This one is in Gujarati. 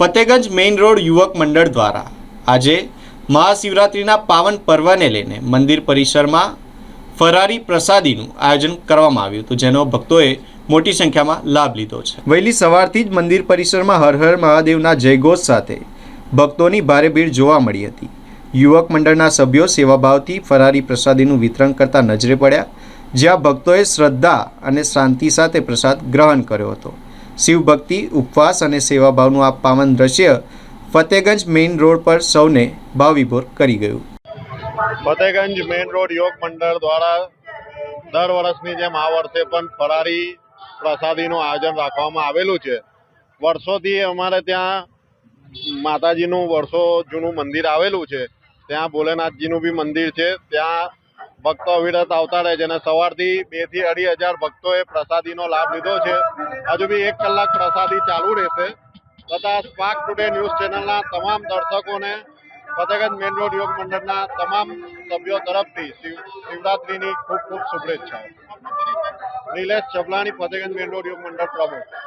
ફતેગંજ મેઇન રોડ યુવક મંડળ દ્વારા આજે મહાશિવરાત્રિના પાવન પર્વને લઈને મંદિર પરિસરમાં ફરારી પ્રસાદીનું આયોજન કરવામાં આવ્યું હતું, જેનો ભક્તોએ મોટી સંખ્યામાં લાભ લીધો છે. વહેલી સવારથી જ મંદિર પરિસરમાં હર હર મહાદેવના જયઘોષ સાથે ભક્તોની ભારે ભીડ જોવા મળી હતી. યુવક મંડળના સભ્યો સેવાભાવથી ફરારી પ્રસાદીનું વિતરણ કરતા નજરે પડ્યા, જ્યાં ભક્તોએ શ્રદ્ધા અને શાંતિ સાથે પ્રસાદ ગ્રહણ કર્યો હતો. શિવભક્તિ, ઉપવાસ અને સેવાભાવનું આ પાવન દ્રશ્ય ફતેગંજ મેઇન રોડ પર સૌને ભાવવિભોર કરી ગયું. ફતેગંજ મેઇન રોડ યોગ મંડળ દ્વારા દર વર્ષની જેમ આ વર્ષે પણ ફરારી પ્રસાદીનું આયોજન રાખવામાં આવેલું છે. વર્ષોથી અમારે ત્યાં માતાજીનું વર્ષો જૂનું મંદિર આવેલું છે. ત્યાં ભોલેનાથજીનું બી મંદિર છે. ત્યાં ભક્તો અવિરત આવતા રહે છે અને સવારથી બેથી અઢી હજાર ભક્તોએ પ્રસાદીનો લાભ લીધો છે. હજુ બી એક કલાક પ્રસાદી ચાલુ રહેશે. તથા સ્પાર્ક ટુડે ન્યૂઝ ચેનલના તમામ દર્શકોને ફતેગંજ મેન રોડ યોગ મંડળના તમામ સભ્યો તરફથી શિવરાત્રીની ખૂબ ખૂબ શુભેચ્છાઓ. નિલેશ ચબલાણી ફતેગંજ મેન રોડ યોગ મંડળ પ્રમુખ.